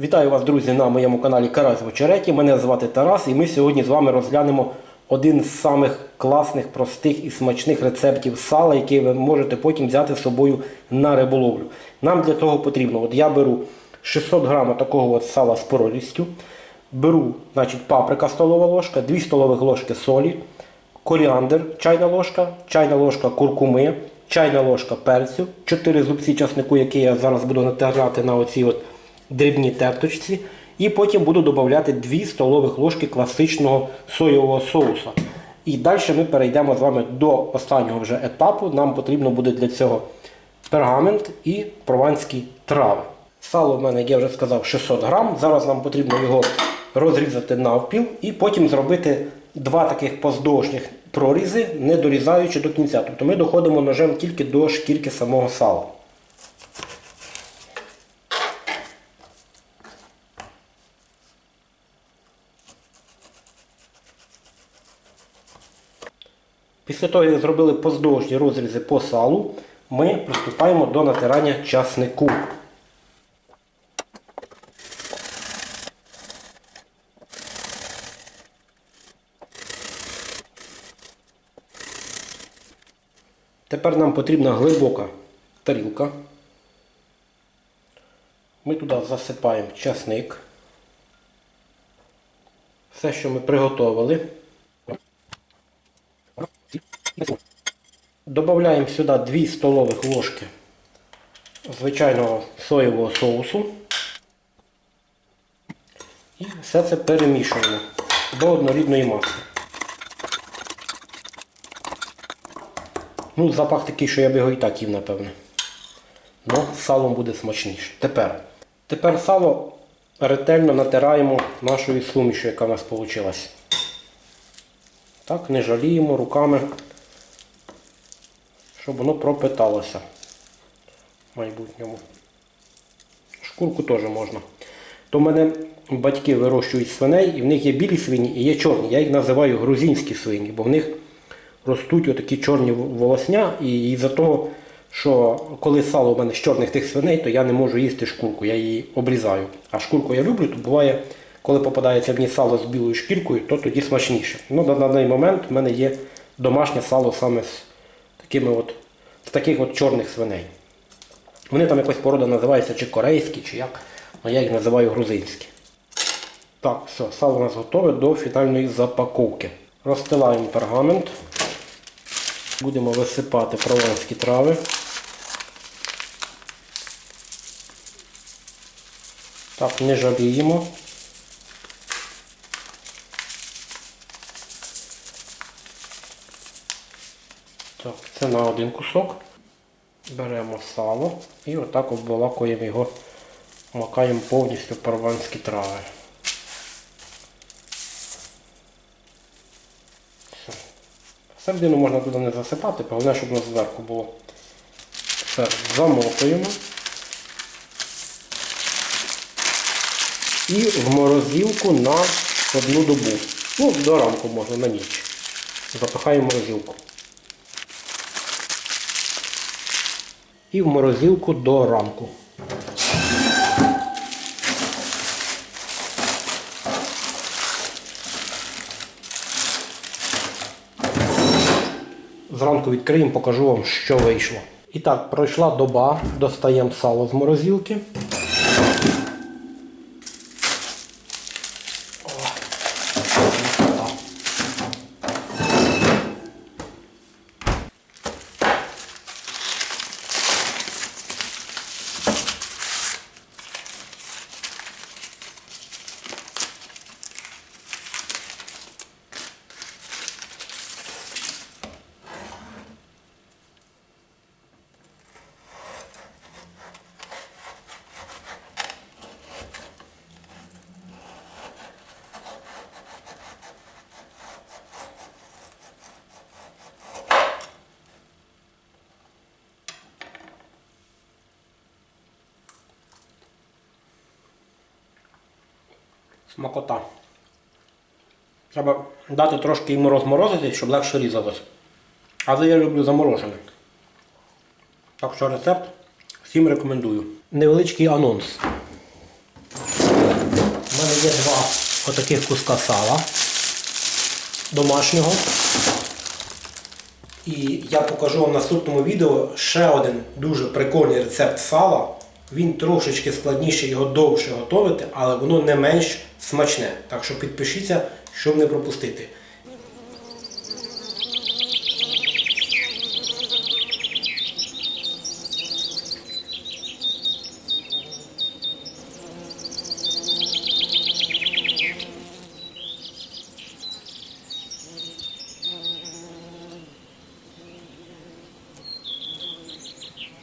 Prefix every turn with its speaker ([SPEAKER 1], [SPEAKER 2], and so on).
[SPEAKER 1] Вітаю вас, друзі, на моєму каналі Карась в очереті. Мене звати Тарас, і ми сьогодні з вами розглянемо один з самих класних, простих і смачних рецептів сала, який ви можете потім взяти з собою на риболовлю. Нам для того потрібно, от я беру 600 грамів такого от сала з поролістю, беру значить, паприка столова ложка, 2 столових ложки солі, коріандр, чайна ложка, чайна ложка куркуми, чайна ложка перцю, 4 зубці часнику, які я зараз буду натирати на оці от дрібні терточці. І потім буду додавати 2 столових ложки класичного соєвого соуса. І далі ми перейдемо з вами до останнього вже етапу. Нам потрібно буде для цього пергамент і прованські трави. Сало в мене, я вже сказав, 600 грам. Зараз нам потрібно його розрізати навпіл і потім зробити два таких поздовжніх прорізи, не дорізаючи до кінця. Тобто ми доходимо ножем тільки до шкірки самого сала. Після того, як зробили поздовжні розрізи по салу, ми приступаємо до натирання часнику. Тепер нам потрібна глибока тарілка. Ми туди засипаємо часник. Все, що ми приготували. Добавляємо сюди 2 столових ложки звичайного соєвого соусу. І все це перемішуємо до однорідної маси. Ну, запах такий, що я б його і так їв, напевне. Ну, салом буде смачніше. Тепер. Тепер сало ретельно натираємо нашою сумішю, яка в нас вийшла. Так, не жаліємо руками, щоб воно пропиталося в майбутньому. Шкурку теж можна. То в мене батьки вирощують свиней, і в них є білі свині і є чорні. Я їх називаю грузинські свині, бо в них ростуть отакі чорні волосня. І із-за того, що коли сало в мене з чорних тих свиней, то я не можу їсти шкурку, я її обрізаю. А шкурку я люблю, то буває, коли попадається ній сало з білою шкіркою, то тоді смачніше. Ну, на даний момент в мене є домашнє сало саме з такими от, з таких от чорних свиней. Вони там якась порода називається чи корейські, чи як, а я їх називаю грузинські. Так, все, сало у нас готове до фінальної запаковки. Розстилаємо пергамент. Будемо висипати прованські трави. Так, не жаліємо. Так, це на один кусок. Беремо сало і отак обволакуємо його, макаємо повністю в прованські трави. Все. Середину можна туди не засипати, головне, щоб воно зверху було. Все, замотуємо. І в морозилку на одну добу. Ну, до ранку можна на ніч. Запихаємо морозилку. І в морозилку до ранку. Зранку відкриємо, покажу вам, що вийшло. І так, пройшла доба, достаємо сало з морозилки. Смакота. Треба дати трошки йому розморозити, щоб легше різалось. Але я люблю заморожене. Так що рецепт всім рекомендую. Невеличкий анонс. У мене є два отаких куска сала домашнього. І я покажу вам в наступному відео ще один дуже прикольний рецепт сала. Він трошечки складніше його довше готувати, але воно не менш смачне. Так що підпишіться, щоб не пропустити.